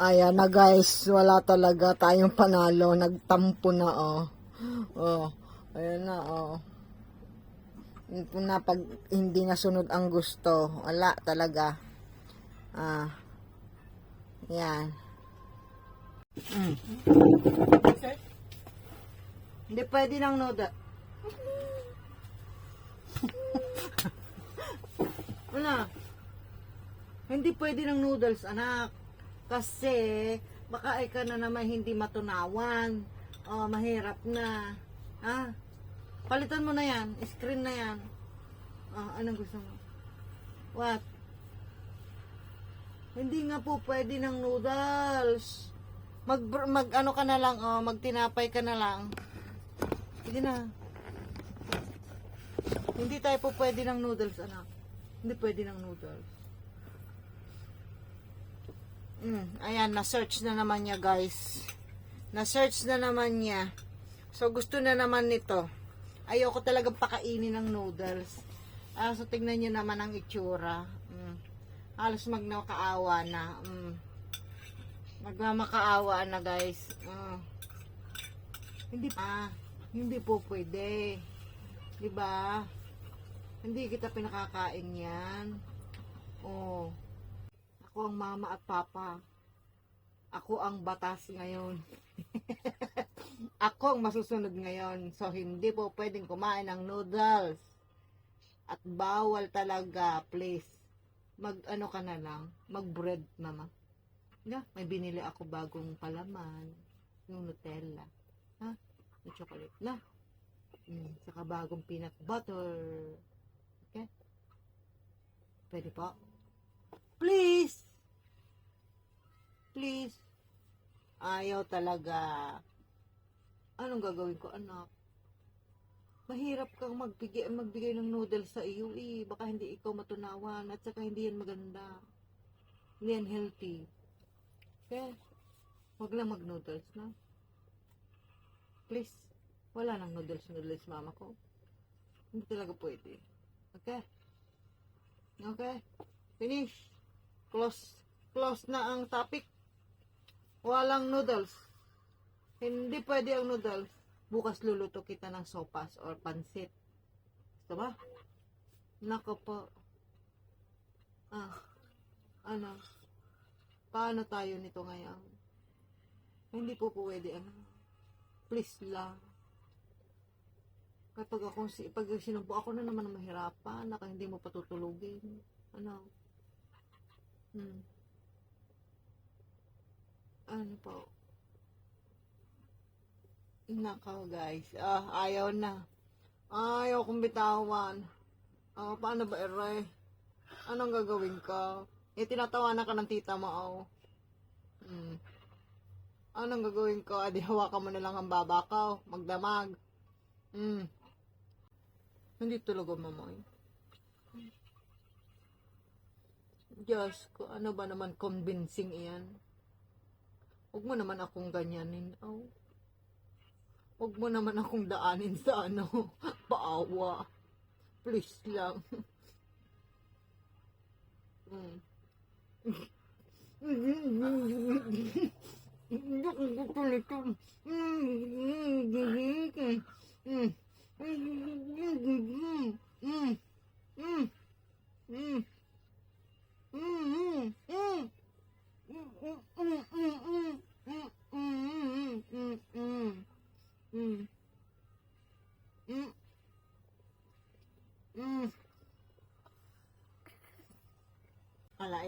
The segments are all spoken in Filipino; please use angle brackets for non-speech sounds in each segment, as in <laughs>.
Ayan na guys, wala talaga tayong panalo. Nagtampo na oh. Oh, ayan na oh. Na pag hindi nasunod ang gusto. Wala talaga. Ah. Yan. Mm. Hindi pwede ng noda. <laughs> ano? Hindi pwede ng noodles, anak. Kasi, baka ay ka na naman hindi matunawan. Oh, mahirap na. Ha? Palitan mo na yan. Screen na yan. Ah, anong gusto mo? What? Hindi nga po pwede ng noodles. Mag, mag ano ka na lang, oh, magtinapay ka na lang. Sige na. Hindi tayo po pwede ng noodles, anak. Hindi pwede ng noodles. Mm, ayan, na-search na naman niya, guys. Na-search na naman niya. So, gusto na naman nito. Ayoko talagang pakainin ng noodles. Ah, so, tingnan niyo naman ang itsura. Mm. Halos magnakaawa na. Mm. Magmamakaawa na, guys. Mm. Hindi pa. hindi po pwede. 'Di ba? Hindi kita pinakakain 'yan. Oh. Ako ang mama at papa. Ako ang batas ngayon. <laughs> Ako ang masusunod ngayon. So, hindi po pwedeng kumain ng noodles. At bawal talaga, please. Mag, ano ka na lang, mag bread mama. Yeah, may binili ako bagong palaman. Yung Nutella. Ha? Yung chocolate na. Mm, saka bagong peanut butter. Okay? Pwede po? Please! Please! Ayaw talaga. Anong gagawin ko, anak? Mahirap kang magbigay, magbigay ng noodles sa iyo eh. Baka hindi ikaw matunawan at saka hindi yan maganda. Hindi yan healthy. Okay? Huwag lang mag-noodles na. Please. Wala nang noodles noodles mama ko. Hindi talaga pwede. Okay? Okay? Finish. Close. Close na ang topic. Walang noodles. Hindi pwede ang noodles. Bukas luluto kita ng sopas or pansit. Gusto ba? Nako po. Ah. Ano? Paano tayo nito ngayon? Hindi po pwede ano. Please lang. Kapag ako, pag sinumpo ako na naman mahirapan, naka hindi mo patutulugin. Ano? Hmm. Ano po? Nakaw guys. Ah, ayaw na. Ayaw kong bitawan. Ah, paano ba, Eray? Anong gagawin ko? Eh, tinatawanan ka ng tita mo, oh. Hmm. Anong gagawin ko? Adi, hawakan mo na lang ang babakaw. Magdamag. Hmm. Hindi talaga mamoy. Diyos ko, ano ba naman convincing iyan? Huwag mo naman akong ganyanin. Oh. Huwag mo naman akong daanin sa ano, <laughs> paawa. Please lang. Mm. Hindi ko gusto nito. Ala,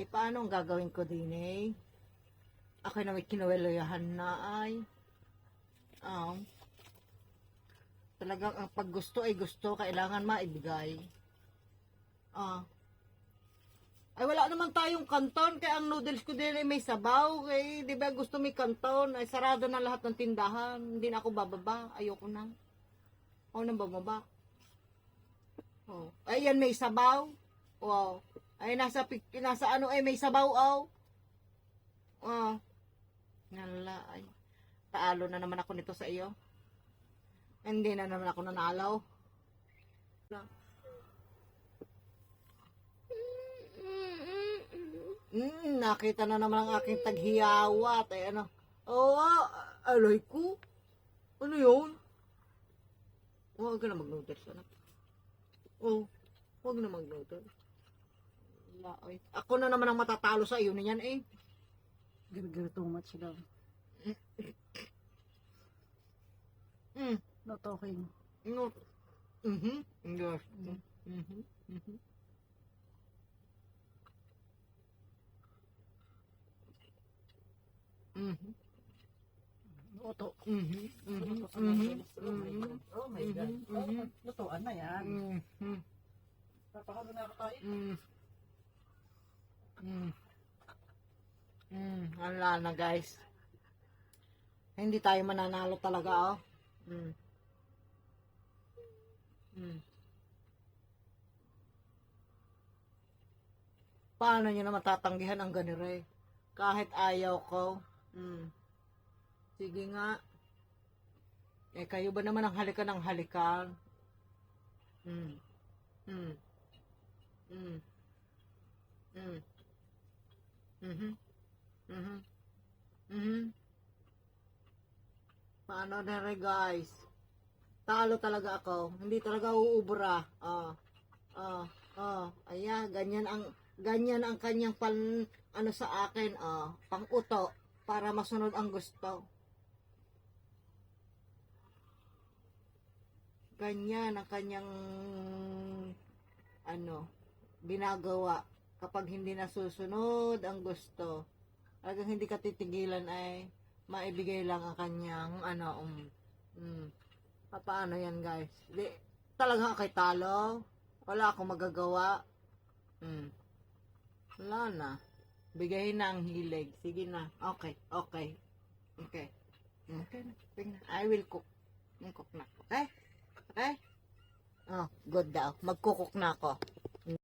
eh, paano ang gagawin ko din eh? Ako na may kinawalayahan na ay. Ah. talagang ang pag gusto ay gusto, kailangan maibigay. Ah. Ay wala naman tayong kanton, kaya ang noodles ko din ay may sabaw. Eh, di ba gusto may kanton, ay sarado na lahat ng tindahan. Hindi na ako bababa, ayoko na. Ako nang bababa. Oh. Ayan, may sabaw. Wow. Ay, nasa, nasa ano ay may sabaw, oh. Oh. Nala, ay. Taalo na naman ako nito sa iyo. Hindi na naman ako nanalaw. Hmm, nakita na naman ang aking taghiyawat. Ay, ano? Oo, ah, alay ko. Ano yun? Huwag ka na mag-noodles, anak. Oo, huwag na mag-noodles. Ay. Ako na naman ang matatalo sa iyo niyan eh. Girgir too much daw. Mm. No talking. No. Mhm. Yes. Mhm. Mhm. Mhm. Oto. Mhm. Mhm. Luto sa Mhm. noodles. Oh my. God. God. Oh, lutuan na yan. Mhm. Napakalo na ako tayo. Mm. Mm. Mm, wala na guys. Hindi tayo mananalo talaga oh. Mm. Mm. Paano nyo na matatanggihan ang ganire? Kahit ayaw ko. Mm. Sige nga. Eh, kayo ba naman ang halikan ng halikan? Mm. Mm. Mm. Mm. Mhm. Mhm. Mhm. Paano na rin guys? Talo talaga ako. Hindi talaga uubra. Ah. Ah. Ah. Ayan, ganyan ang ganyan ang kanyang pan ano sa akin, ah, pang-uto para masunod ang gusto. Ganyan ang kanyang ano, binagawa kapag hindi nasusunod ang gusto. Talagang hindi ka titigilan ay maibigay lang ang kanyang ano, um, um, paano yan guys? Di, talaga kay talo. Wala akong magagawa. Hmm. Wala na. Bigay na ang hilig. Sige na. Okay. Okay. Okay. Okay. I will cook. Mag-cook na. Okay? Okay? Oh, good daw. Magkukok na ako.